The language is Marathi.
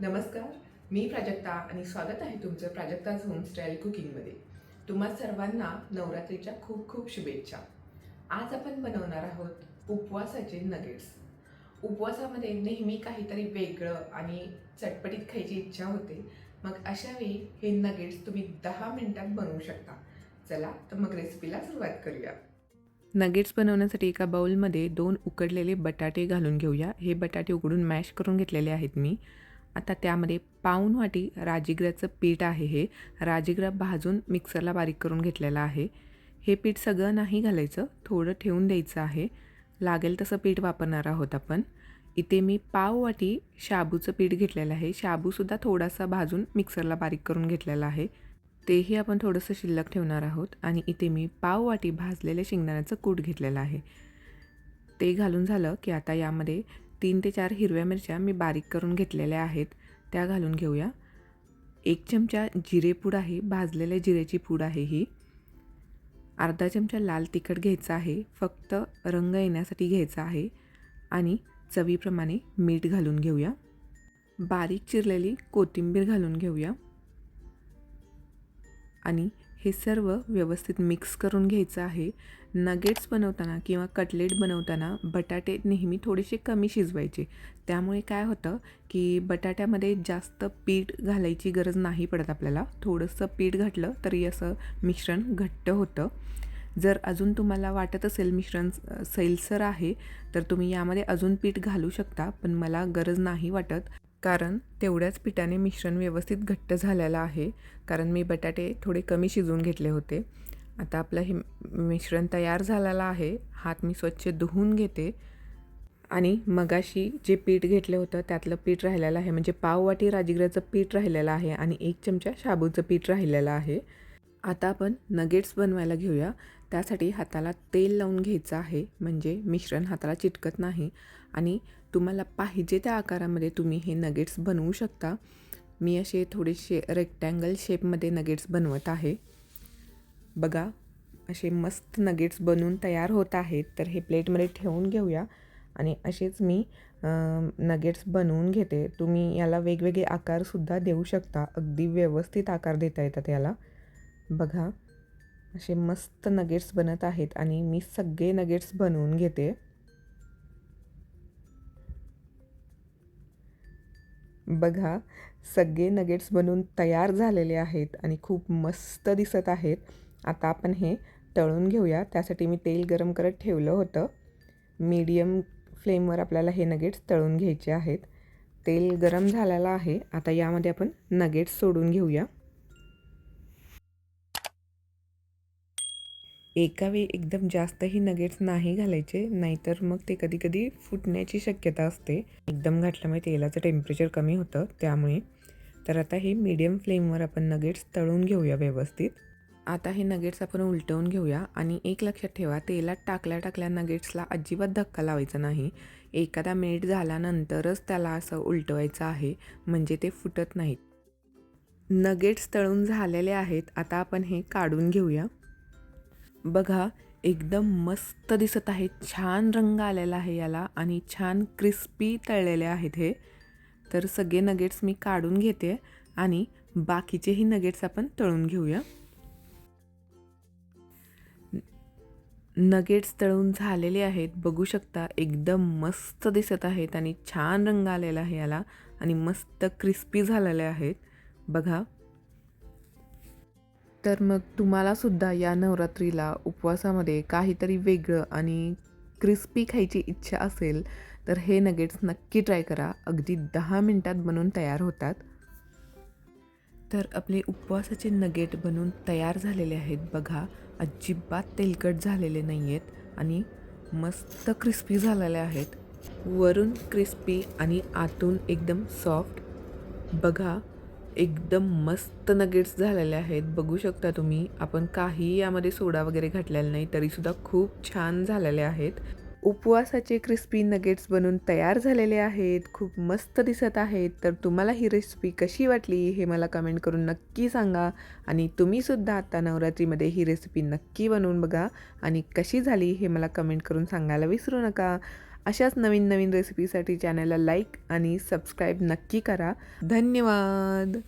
नमस्कार मी प्राजक्ता आणि स्वागत आहे तुमचं प्राजक्ताज होमस्टाईल कुकिंगमध्ये. तुम्हा सर्वांना नवरात्रीच्या खूप खूप शुभेच्छा. आज आपण बनवणार आहोत उपवासाचे नगेट्स उपवासामध्ये नेहमी काहीतरी वेगळं आणि चटपटीत खायची इच्छा होते. मग अशावेळी हे नगेट्स तुम्ही दहा मिनिटात बनवू शकता. चला तर मग रेसिपीला सुरुवात करूया. नगेट्स बनवण्यासाठी एका बाउलमध्ये दोन उकडलेले बटाटे घालून घेऊया. हे बटाटे उकडून मॅश करून घेतलेले आहेत मी. आता त्यामध्ये पाऊण वाटी राजीगऱ्याचं पीठ आहे हे. राजीग्रा भाजून मिक्सरला बारीक करून घेतलेलं आहे. हे पीठ सगळं नाही घालायचं थोडं ठेवून द्यायचं आहे. लागेल तसं पीठ वापरणार आहोत आपण. इथे मी पाव वाटी शाबूचं पीठ घेतलेलं आहे. शाबूसुद्धा थोडासा भाजून मिक्सरला बारीक करून घेतलेला आहे. तेही आपण थोडंसं शिल्लक ठेवणार आहोत आणि इथे मी पाव वाटी भाजलेल्या शेंगदाण्याचं कूट घेतलेलं आहे. ते घालून झालं की आता यामध्ये तीन ते चार हिरव्या मिरच्या मी बारीक करून घेतलेल्या आहेत त्या घालून घेऊया. एक चमचा जिरेपूड आहे भाजलेल्या जिरेची पूड आहे ही. अर्धा चमचा लाल तिखट घ्यायचा आहे फक्त रंग येण्यासाठी घ्यायचा आहे आणि चवीप्रमाणे मीठ घालून घेऊया. बारीक चिरलेली कोथिंबीर घालून घेऊया. आणि हे सर्व व्यवस्थित मिक्स करून घ्यायचं आहे. नगेट्स बनवताना किंवा कटलेट बनवताना बटाटे नेहमी थोडेसे कमी शिजवायचे. त्यामुळे काय होतं की बटाट्यामध्ये जास्त पीठ घालायची गरज नाही पडत आपल्याला. थोडंसं पीठ घातलं तरी असं मिश्रण घट्ट होतं. जर अजून तुम्हाला वाटत असेल मिश्रण सैलसर आहे तर तुम्ही यामध्ये अजून पीठ घालू शकता पण मला गरज नाही वाटत. कारण तेवढ्याच पिठाने मिश्रण व्यवस्थित घट्ट झालेलं आहे. कारण मी बटाटे थोडे कमी शिजवून घेतले होते. आता आपलं हे मिश्रण तयार झालेलं आहे. हात मी स्वच्छ धुवून घेते. आणि मगाशी जे पीठ घेतलं होतं त्यातलं पीठ राहिलेलं आहे. म्हणजे पाववाटी राजगिराचं राजगिऱ्याचं पीठ राहिलेलं आहे आणि एक चमचा शाबूचं पीठ राहिलेलं आहे. आता आपण नगेट्स बनवायला घेऊया. त्यासाठी हाताला तेल लावून घ्यायचं आहे. म्हणजे मिश्रण हाताला चिटकत नाही. आणि तुम्हाला पाहिजे त्या आकारामध्ये तुम्ही हे नगेट्स बनवू शकता. मी असे थोडेसे रेक्टँगल शेपमध्ये नगेट्स बनवत आहे. बघा असे मस्त नगेट्स बनवून तयार होत आहेत तर हे प्लेटमध्ये ठेवून घेऊया. आणि असेच मी नगेट्स बनवून घेते. तुम्ही याला वेगवेगळे आकारसुद्धा देऊ शकता. अगदी व्यवस्थित आकार देता येतात याला. बघा असे मस्त नगेट्स बनत आहेत आणि मी सगळे नगेट्स बनवून घेते. बघा सगळे नगेट्स बनवून तयार झालेले आहेत आणि खूप मस्त दिसत आहेत. आता आपण हे तळून घेऊया. त्यासाठी मी तेल गरम करत ठेवलं होतं. मीडियम फ्लेमवर आपल्याला हे नगेट्स तळून घ्यायचे आहेत. तेल गरम झालेलं आहे. आता यामध्ये आपण नगेट्स सोडून घेऊया. एकावेळी एकदम जास्तही नगेट्स नाही घालायचे. नाहीतर मग ते कधी कधी फुटण्याची शक्यता असते. एकदम घातल्यामुळे तेलाचं टेम्परेचर कमी होतं. त्यामुळे. तर आता हे मीडियम फ्लेमवर आपण नगेट्स तळून घेऊया व्यवस्थित. आता हे नगेट्स आपण उलटवून घेऊया आणि एक लक्षात ठेवा तेलात टाकल्या टाकल्या नगेट्सला अजिबात धक्का लावायचा नाही. एखादा मिनिट झाल्यानंतरच त्याला असं उलटवायचं आहे म्हणजे ते फुटत नाहीत. नगेट्स तळून झालेले आहेत आता आपण हे काढून घेऊया. बघा एकदम मस्त दिसत आहे छान रंग आलेला आहे याला आणि छान क्रिस्पी तळलेले आहेत हे. तर सगळे नगेट्स मी काढून घेते आणि बाकीचेही नगेट्स आपण तळून घेऊया. नगेट्स तळून झालेले आहेत. बघू शकता एकदम मस्त दिसत आहेत आणि छान रंग आलेला आहे याला आणि मस्त क्रिस्पी झालेले आहेत. बघा. तर मग तुम्हालासुद्धा या नवरात्रीला उपवासामध्ये काहीतरी वेगळं आणि क्रिस्पी खायची इच्छा असेल तर हे नगेट्स नक्की ट्राय करा. अगदी दहा मिनटात बनवून तयार होतात. तर आपले उपवासाचे नगेट बनवून तयार झालेले आहेत. बघा अजिबात तेलकट झालेले नाही आहेत आणि मस्त क्रिस्पी झालेले आहेत. वरून क्रिस्पी आणि आतून एकदम सॉफ्ट. बघा एकदम मस्त नगेट्स झालेले आहेत. बघू शकता तुम्ही आपण काही यामध्ये सोडा वगैरे घातलेला नाही तरीसुद्धा खूप छान झालेले आहेत. उपवासाचे क्रिस्पी नगेट्स बनून तयार झालेले आहेत खूप मस्त दिसत आहेत. तर तुम्हाला ही रेसिपी कशी वाटली हे मला कमेंट करून नक्की सांगा. आणि तुम्हीसुद्धा आत्ता नवरात्रीमध्ये ही रेसिपी नक्की बनवून बघा. आणि कशी झाली हे मला कमेंट करून सांगायला विसरू नका. अशाच नवीन नवीन रेसिपीसाठी चॅनलला लाईक आणि सबस्क्राईब नक्की करा. धन्यवाद!